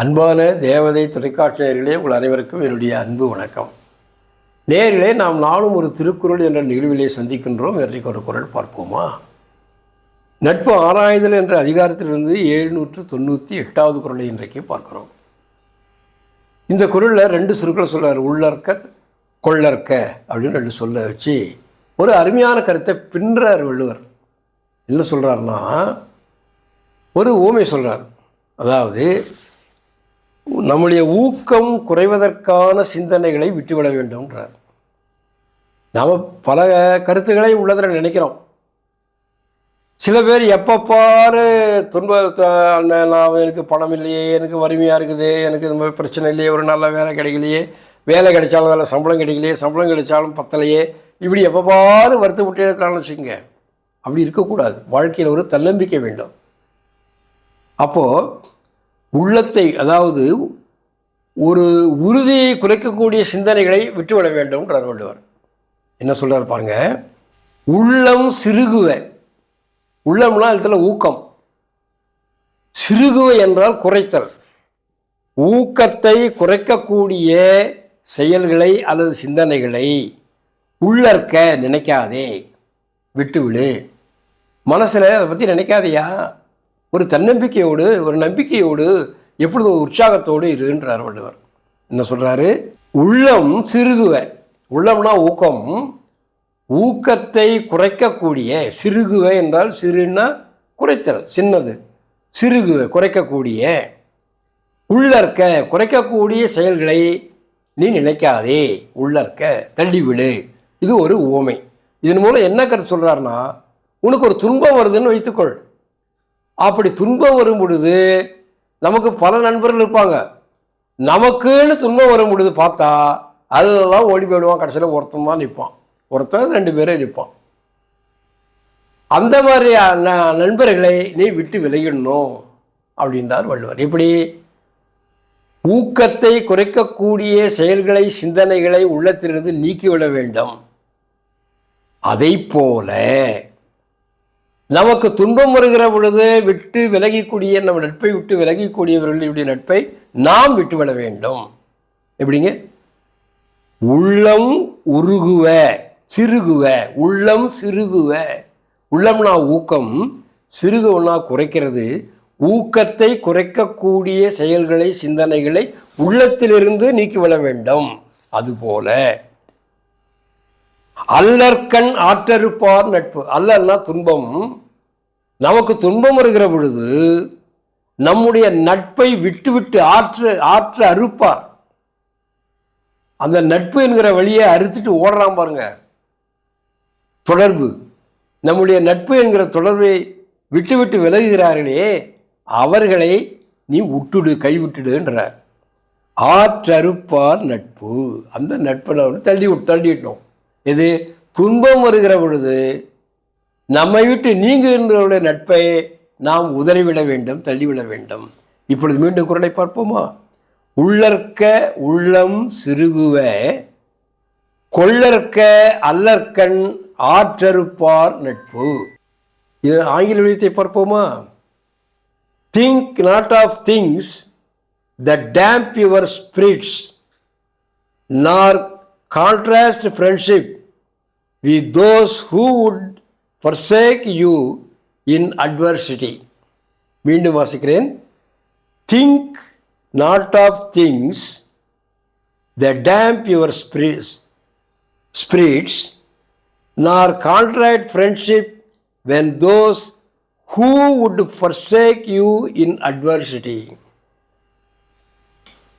அன்பான தேவதை தொலைக்காட்சியர்களே உங்கள் அனைவருக்கும் என்னுடைய அன்பு வணக்கம். நேரிலே நாம் நாளும் ஒரு திருக்குறள் என்ற நிகழ்விலே சந்திக்கின்றோம். இன்றைக்கு ஒரு குறள் பார்ப்போமா? நட்பு ஆராய்தல் என்ற அதிகாரத்திலிருந்து எழுநூற்று தொண்ணூற்றி எட்டாவது குரலை இன்றைக்கு பார்க்கிறோம். இந்த குறளில் ரெண்டு சொற்களை சொல்கிறார் உள்ளற்க கொள்ளற்க அப்படின்னு ரெண்டு சொல்ல வச்சு ஒரு அருமையான கருத்தை பின்றார் வள்ளுவர். என்ன சொல்கிறாருன்னா ஒரு ஊமை சொல்கிறார் அதாவது நம்முடைய ஊக்கம் குறைவதற்கான சிந்தனைகளை விட்டுவிட வேண்டும்ன்றார். நாம் பல கருத்துக்களை உள்ளதில் நினைக்கிறோம். சில பேர் எப்போ பாரு துன்ப நான் எனக்கு பணம் இல்லையே எனக்கு வறுமையாக இருக்குது எனக்கு இந்த மாதிரி பிரச்சனை இல்லையே ஒரு நல்ல வேலை கிடைக்கலையே வேலை கிடைச்சாலும் நல்ல சம்பளம் கிடைக்கலையே சம்பளம் கிடைச்சாலும் பத்தலையே இப்படி எப்போ பாரு விட்டே இருக்கிறான்னு வச்சுக்கோங்க. அப்படி இருக்கக்கூடாது. வாழ்க்கையில் ஒரு தன்னம்பிக்கை வேண்டும். அப்போது உள்ளத்தை அதாவது ஒரு உறுதியை குறைக்கக்கூடிய சிந்தனைகளை விட்டுவிட வேண்டும்ன்றார் வள்ளுவர். என்ன சொல்கிறார் பாருங்க? உள்ளம் சிறுகுவ. உள்ளம்னா இடத்துல ஊக்கம். சிறுகுவ என்றால் குறைத்தல். ஊக்கத்தை குறைக்கக்கூடிய செயல்களை அல்லது சிந்தனைகளை உள்ளற்க நினைக்காதே. விட்டுவிடு. மனசில் அதை பற்றி நினைக்காதையா? ஒரு தன்னம்பிக்கையோடு ஒரு நம்பிக்கையோடு எப்பொழுதும் ஒரு உற்சாகத்தோடு இருன்றார் வள்ளுவர். என்ன சொல்கிறாரு உள்ளம் சிறுகுவ. உள்ளம்னா ஊக்கம். ஊக்கத்தை குறைக்கக்கூடிய சிறுகுவ என்றால் சிறுன்னா குறைத்தல் சின்னது. சிறுகுவ குறைக்கக்கூடிய. உள்ளற்க குறைக்கக்கூடிய செயல்களை நீ நினைக்காதே. உள்ளற்க தள்ளிவிடு. இது ஒரு உவமை இதன் மூலம் என்ன கருத்து சொல்கிறாருன்னா உனக்கு ஒரு துன்பம் வருதுன்னு வைத்துக்கொள். அப்படி துன்பம் வரும் பொழுது நமக்கு பல நண்பர்கள் இருப்பாங்க. நமக்குன்னு துன்பம் வரும் பொழுது பார்த்தா அதெல்லாம் ஓடி போயிடுவான். கடைசியில் ஒருத்தன் தான் நிற்பான். ஒருத்தன் ரெண்டு பேரே நிற்பான். அந்த மாதிரி ந- நண்பர்களை நீ விட்டு விலகிடணும் அப்படின்றார் வள்ளுவர். இப்படி ஊக்கத்தை குறைக்கக்கூடிய செயல்களை சிந்தனைகளை உள்ளத்திலிருந்து நீக்கிவிட வேண்டும். அதை போல நமக்கு துன்பம் வருகிற பொழுது விட்டு விலகிக்கூடிய நம்ம நட்பை விட்டு விலகிக்கூடியவர்களுடைய நட்பை நாம் விட்டுவிட வேண்டும். எப்படிங்க? உள்ளம் உருகுவ சிறுகுவ உள்ளம் சிறுகுவ. உள்ளம்னா ஊக்கம் சிறுகுவனா குறைக்கிறது. ஊக்கத்தை குறைக்கக்கூடிய செயல்களை சிந்தனைகளை உள்ளத்திலிருந்து நீக்கிவிட வேண்டும். அதுபோல அல்லற்கண் ஆற்றறுப்பார் நட்பு. அல்லல்னா துன்பம். நமக்கு துன்பம் வருகிற பொழுது நம்முடைய நட்பை விட்டுவிட்டு ஆற்று ஆற்று அறுப்பார். அந்த நட்பு என்கிற வழியை அறுத்துட்டு ஓடுறான் பாருங்க. தொடர்பு. நம்முடைய நட்பு என்கிற தொடர்பை விட்டுவிட்டு விலகுகிறார்களே அவர்களை நீ விட்டுடு கைவிட்டுடுன்றார். ஆற்றறுப்பார் நட்பு. அந்த நட்பை தள்ளி தள்ளிவிட்டோம் இது துன்பம் வருகிற பொழுது நம்மை விட்டு நீங்குகின்றவருடைய நட்பை நாம் உதறிவிட வேண்டும் தள்ளிவிட வேண்டும். இப்பொழுது மீண்டும் குரலை பார்ப்போமா? உள்ளற்க உள்ளம் சிறுகுவ கொள்ளற்க அல்லற்கண் ஆற்றறுப்பார் நட்பு. இது ஆங்கில வழியத்தை பார்ப்போமா? Think not of things that damp your spirits nor contrast friendship with those who would forsake you in adversity மீண்டும் வாசிக்கிறேன் think not of things that damp your spirits spirits nor contract friendship when those who would forsake you in adversity